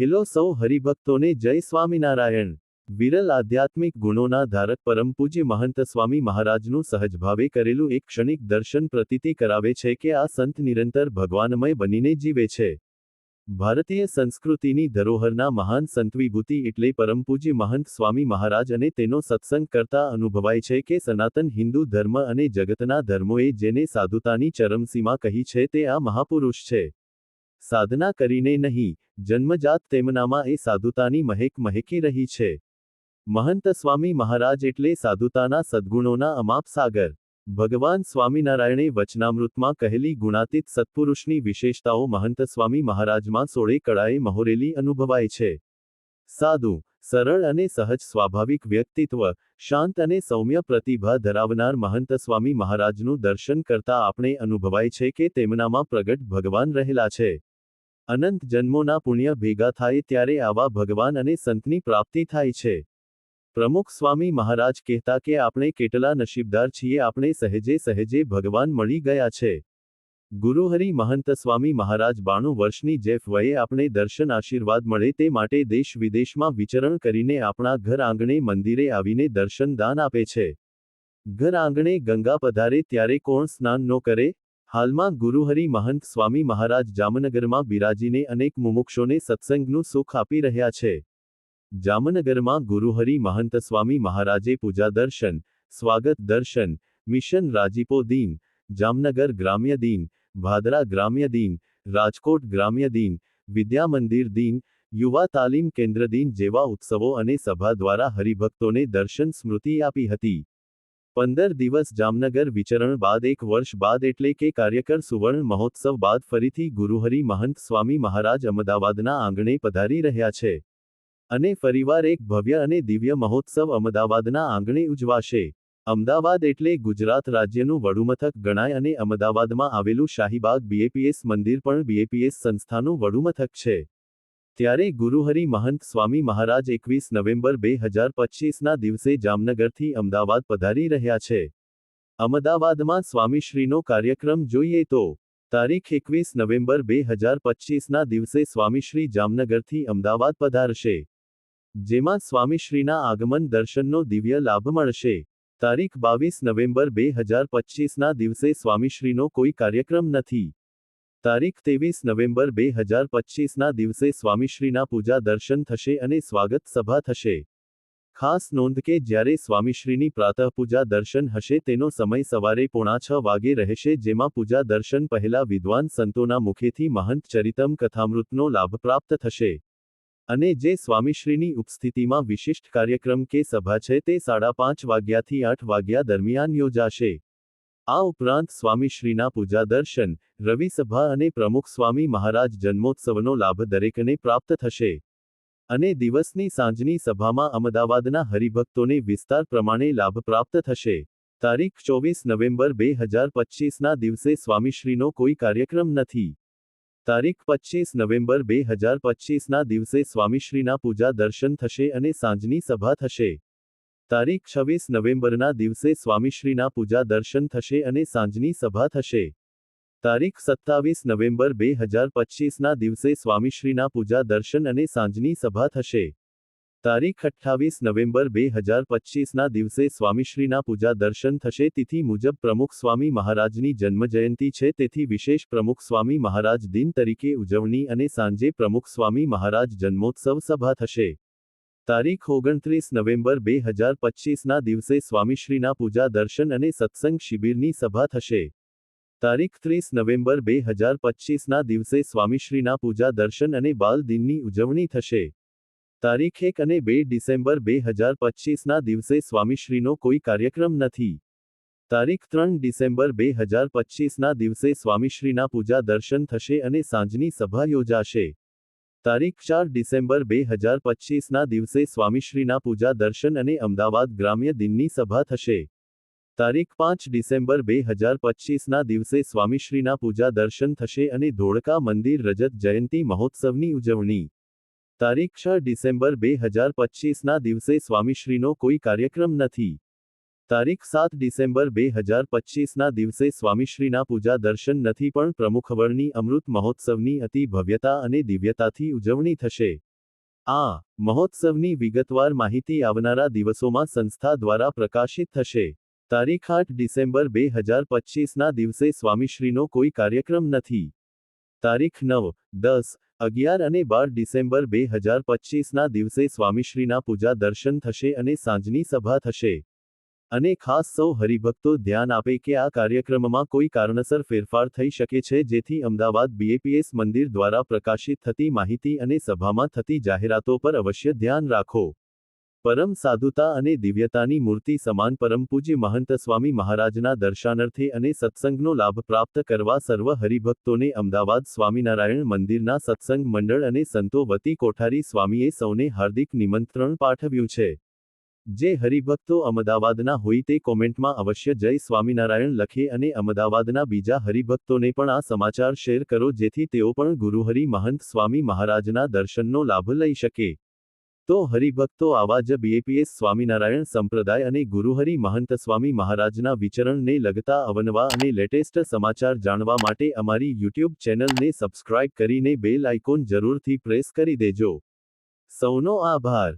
Hello સૌ હરિભક્તોને જય સ્વામિનારાયણ. વિરલ આધ્યાત્મિક ગુણોના ધારક પરમ પૂજ્ય મહંત સ્વામી મહારાજનું સહજભાવે કરેલું એક ક્ષણિક દર્શન પ્રતીતિ કરાવે છે કે આ સંત નિરંતર ભગવાનમય બનીને જીવે છે. ભારતીય સંસ્કૃતિની ધરોહરના મહાન સંતવિભૂતિ એટલે પરમ પૂજ્ય મહંત સ્વામી મહારાજ અને તેનો સત્સંગ કરતા અનુભવાય છે કે સનાતન હિન્દુ ધર્મ અને જગતના ધર્મોએ જેને સાધુતાની ચરમસીમા કહી છે તે આ મહાપુરુષ છે. સાધના કરીને નહીં જન્મજાત તેમનામાં એ સાધુતાની મહેક મહેકી રહી છે. મહંત સ્વામી મહારાજ એટલે સાધુતાના સદ્ગુણોના અમાપ સાગર. ભગવાન સ્વામિનારાયણે વચનામૃતમાં કહેલી ગુણાતીત સત્પુરુષની વિશેષતાઓ મહંત સ્વામી મહારાજમાં સોળે કળાએ મહોરેલી અનુભવાય છે. સાધુ, સરળ અને સહજ સ્વાભાવિક વ્યક્તિત્વ, શાંત અને સૌમ્ય પ્રતિભા ધરાવનાર મહંત સ્વામી મહારાજનું દર્શન કરતા આપણે અનુભવાય છે કે તેમનામાં પ્રગટ ભગવાન રહેલા છે. અનંત જન્મોના પુણ્ય ભેગા થાય ત્યારે આવા ભગવાન અને સંતની પ્રાપ્તિ થાય છે. પ્રમુખ સ્વામી મહારાજ કહેતા કે આપણે કેટલા નસીબદાર છીએ, આપણે સહેજે સહેજે ભગવાન મળી ગયા છે. ગુરુહરિ મહંત સ્વામી મહારાજ બાણું વર્ષની જેફ વયે આપણે દર્શન આશીર્વાદ મળે તે માટે દેશ વિદેશમાં વિચરણ કરીને આપણા ઘર આંગણે મંદિરે આવીને દર્શન દાન આપે છે. ઘર આંગણે ગંગા પધારે ત્યારે કોણ સ્નાન નો કરે? હાલમાં ગુરુહરિ મહંત સ્વામી મહારાજ જામનગરમાં બિરાજીને અનેક મુમુક્ષોને સત્સંગનું સુખ આપી રહ્યા છે. જામનગરમાં ગુરુહરિ મહંત સ્વામી મહારાજે પૂજા દર્શન, સ્વાગત દર્શન, મિશન રાજીપો દિન, જામનગર ગ્રામ્ય દિન, ભાદરા ગ્રામ્ય દિન, રાજકોટ ગ્રામ્ય દિન, વિદ્યા મંદિર દિન, યુવા તાલીમ કેન્દ્ર દિન જેવા ઉત્સવો અને સભા દ્વારા હરિભક્તોને દર્શન સ્મૃતિ આપી હતી. પંદર દિવસ જામનગર વિચરણ બાદ એક વર્ષ બાદ એટલે કે કાર્યકર સુવર્ણ મહોત્સવ બાદ ફરીથી ગુરુહરિ મહંત સ્વામી મહારાજ અમદાવાદના આંગણે પધારી રહ્યા છે. અને ફરીવાર એક ભવ્ય અને દિવ્ય મહોત્સવ અમદાવાદના આંગણે ઉજવાશે. અમદાવાદ એટલે ગુજરાત રાજ્યનું વડુમથક ગણાય અને અમદાવાદમાં આવેલું શાહીબાગ બીએપીએસ મંદિર પણ બીએપીએસ સંસ્થાનું વડુમથક છે. ત્યારે ગુરુહરિ મહંત સ્વામી મહારાજ એકવીસ નવેમ્બર બે હજાર પચીસના દિવસે જામનગરથી અમદાવાદ પધારી રહ્યા છે. અમદાવાદમાં સ્વામીશ્રીનો કાર્યક્રમ જોઈએ તો, તારીખ એકવીસ નવેમ્બર બે હજાર પચીસના દિવસે સ્વામીશ્રી જામનગરથી અમદાવાદ પધારશે. જેમાં સ્વામીશ્રીના આગમન દર્શનનો દિવ્ય લાભ મળશે. તારીખ બાવીસ નવેમ્બર બે હજાર પચીસના દિવસે સ્વામીશ્રીનો કોઈ કાર્યક્રમ નથી. તારીખ ત્રેવીસ નવેમ્બર બે હજાર પચીસના દિવસે સ્વામીશ્રીના પૂજા દર્શન થશે અને સ્વાગત સભા થશે. ખાસ નોંધ કે જ્યારે સ્વામીશ્રીની પ્રાતઃ પૂજા દર્શન હશે તેનો સમય સવારે પોણા છ વાગે રહેશે જેમાં પૂજા દર્શન પહેલા વિદ્વાન સંતોના મુખેથી મહંત ચરિતમ કથામૃતનો લાભ પ્રાપ્ત થશે. અને જે સ્વામીશ્રીની ઉપસ્થિતિમાં વિશિષ્ટ કાર્યક્રમ કે સભા છે તે સાડા પાંચ વાગ્યાથી આઠ વાગ્યા દરમિયાન યોજાશે. આ ઉપરાંત સ્વામીશ્રીના પૂજા દર્શન રવિ સભા અને પ્રમુખ સ્વામી મહારાજ જન્મોત્સવનો લાભ દરેકને પ્રાપ્ત થશે. અને દિવસની સાંજની સભામાં અમદાવાદના હરિભક્તોને વિસ્તાર પ્રમાણે લાભ પ્રાપ્ત થશે. તારીખ ચોવીસ નવેમ્બર બે હજાર પચીસના દિવસે સ્વામીશ્રીનો કોઈ કાર્યક્રમ નથી. તારીખ પચીસ નવેમ્બર બે હજાર પચીસના દિવસે સ્વામીશ્રીના પૂજા દર્શન થશે અને સાંજની સભા થશે. તારીખ છવ્વીસ નવેમ્બરના દિવસે સ્વામીશ્રીના પૂજા દર્શન થશે અને સાંજની સભા થશે. તારીખ સત્તાવીસ નવેમ્બર બે હજાર પચીસના દિવસે સ્વામીશ્રીના પૂજા દર્શન અને સાંજની સભા થશે. તારીખ અઠ્ઠાવીસ નવેમ્બર બે હજાર પચીસના દિવસે સ્વામીશ્રીના પૂજા દર્શન થશે. તિથિ મુજબ પ્રમુખ સ્વામી મહારાજની જન્મજયંતિ છે. તેથી વિશેષ પ્રમુખ સ્વામી મહારાજ દિન તરીકે ઉજવણી અને સાંજે પ્રમુખ સ્વામી મહારાજ જન્મોત્સવ સભા થશે. તારીખ ઓગણત્રીસ નવેમ્બર બે હજાર પચીસના દિવસે સ્વામીશ્રીના પૂજા દર્શન અને સત્સંગ શિબિરની સભા થશે. તારીખ ત્રીસ નવેમ્બર બે હજાર પચીસના દિવસે સ્વામીશ્રીના પૂજા દર્શન અને બાલ દિનની ઉજવણી થશે. તારીખ એક અને બે ડિસેમ્બર બે હજાર પચીસના દિવસે સ્વામીશ્રીનો કોઈ કાર્યક્રમ નથી. તારીખ ત્રણ ડિસેમ્બર બે હજાર પચીસના દિવસે સ્વામીશ્રીના પૂજા દર્શન થશે અને સાંજની સભા યોજાશે. તારીખ ચાર ડિસેમ્બર બે હજાર પચીસના દિવસે સ્વામીશ્રીના પૂજા દર્શન અને અમદાવાદ ગ્રામ્ય દિનની સભા થશે. તારીખ પાંચ ડિસેમ્બર બે હજાર પચીસના દિવસે સ્વામીશ્રીના પૂજા દર્શન થશે અને ધોળકા મંદિર રજત જયંતી મહોત્સવની ઉજવણી. તારીખ છ ડિસેમ્બર બે હજાર પચીસના દિવસે સ્વામીશ્રીનો કોઈ કાર્યક્રમ નથી. તારીખ સાત ડિસેમ્બર બે હજાર પચીસના દિવસે સ્વામીશ્રીના પૂજા દર્શન નથી પણ પ્રમુખવળની અમૃત મહોત્સવની અતિ ભવ્યતા અને દિવ્યતાથી ઉજવણી થશે. આ મહોત્સવની વિગતવાર માહિતી આવનારા દિવસોમાં સંસ્થા દ્વારા પ્રકાશિત થશે. તારીખ આઠ ડિસેમ્બર બે હજાર પચીસના દિવસે સ્વામીશ્રીનો કોઈ કાર્યક્રમ નથી. તારીખ નવ, દસ, અગિયાર અને બાર ડિસેમ્બર બે હજાર પચીસના દિવસે સ્વામીશ્રીના પૂજા દર્શન થશે અને સાંજની સભા થશે. અને ખાસ સૌ હરિભક્તો ધ્યાન આપે કે આ કાર્યક્રમમાં કોઈ કારણસર ફેરફાર થઈ શકે છે, જેથી અમદાવાદ બીએપીએસ મંદિર દ્વારા પ્રકાશિત થતી માહિતી અને સભામાં થતી જાહેરાતો પર અવશ્ય ધ્યાન રાખો. પરમ સાધુતા અને દિવ્યતાની મૂર્તિ સમાન પરમ પૂજ્ય મહંત સ્વામી મહારાજના દર્શાનાર્થે અને સત્સંગનો લાભ પ્રાપ્ત કરવા સર્વ હરિભક્તોને અમદાવાદ સ્વામિનારાયણ મંદિરના સત્સંગ મંડળ અને સંતો વતી કોઠારી સ્વામીએ સૌને હાર્દિક નિમંત્રણ પાઠવ્યું છે. જે હરિભક્તો અમદાવાદના હોય તે કોમેન્ટમાં અવશ્ય જય સ્વામિનારાયણ લખે અને અમદાવાદના બીજા હરિભક્તોને પણ આ સમાચાર શેર કરો જેથી તેઓ પણ ગુરુહરિ મહંત સ્વામી મહારાજના દર્શનનો લાભ લઈ શકે. તો હરિભક્તો આવા જ બીએપીએસ સ્વામિનારાયણ સંપ્રદાય અને ગુરુહરિ મહંત સ્વામી મહારાજના વિચરણને લગતા અવનવા અને લેટેસ્ટ સમાચાર જાણવા માટે અમારી યુટ્યુબ ચેનલને સબસ્ક્રાઇબ કરીને બેલ આઇકોન જરૂરથી પ્રેસ કરી દેજો. સૌનો આભાર.